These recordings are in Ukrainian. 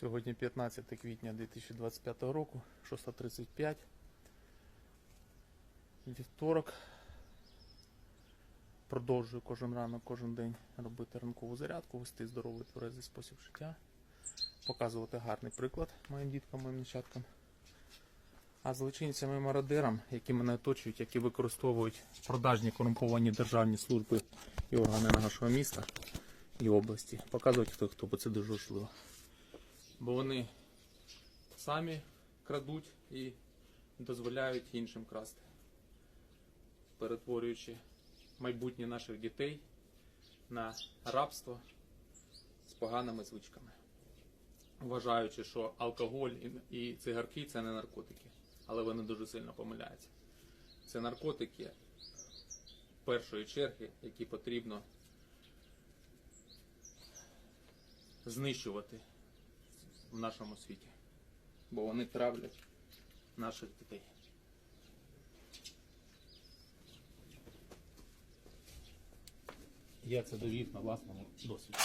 Сьогодні 15 квітня 2025 року, 6.35. Вівторок. Продовжую кожен ранок, кожен день робити ранкову зарядку, вести здоровий тверезий спосіб життя, показувати гарний приклад моїм діткам, моїм нащадкам. А злочинцям і мародерам, які мене оточують, які використовують продажні корумповані державні служби і органи нашого міста і області, показувати хто хто, бо це дуже важливо. Бо вони самі крадуть і дозволяють іншим красти, перетворюючи майбутнє наших дітей на рабство з поганими звичками. Вважаючи, що алкоголь і- цигарки це не наркотики, але вони дуже сильно помиляються. Це наркотики першої черги, які потрібно знищувати в нашому світі, бо вони травлять наших дітей. Я це довів на власному досвіді.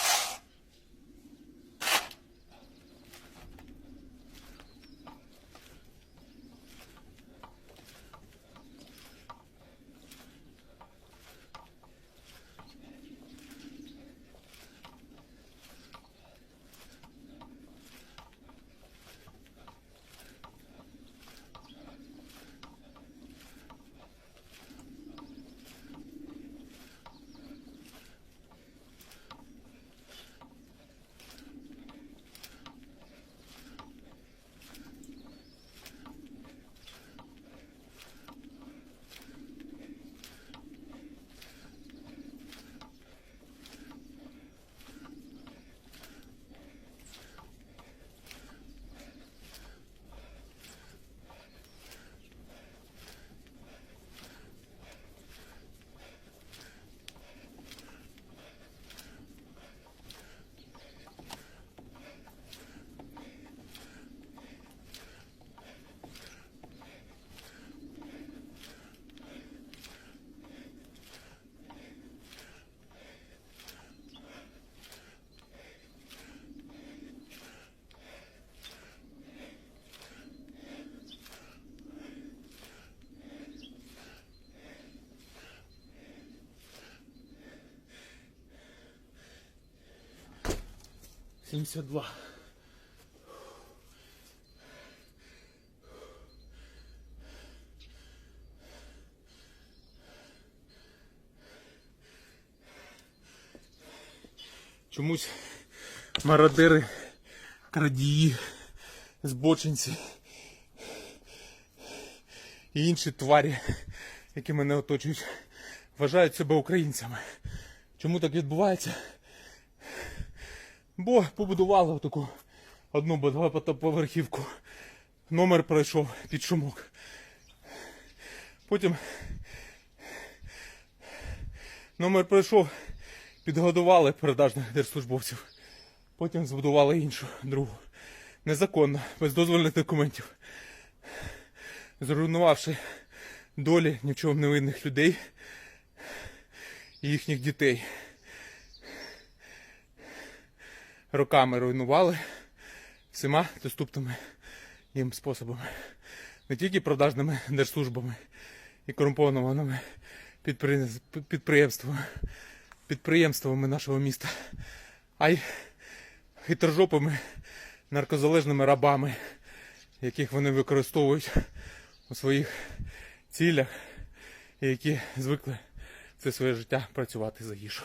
Сімдесят два. Чомусь мародери, крадії, збочинці і інші тварі, які мене оточують, вважають себе українцями. Чому так відбувається? Бо побудували таку одну багатоповерхівку. Номер пройшов під шумок. Потім номер пройшов, підгодували продажних держслужбовців. Потім збудували іншу, другу. Незаконно, без дозвольних документів. Зруйнувавши долі ні в чому не винних людей і їхніх дітей. Роками руйнували всіма доступними їм способами. Не тільки продажними держслужбами і корумпованими підприємс- підприємствами, підприємствами нашого міста, а й хитрожопими наркозалежними рабами, яких вони використовують у своїх цілях, і які звикли все своє життя працювати за їжу.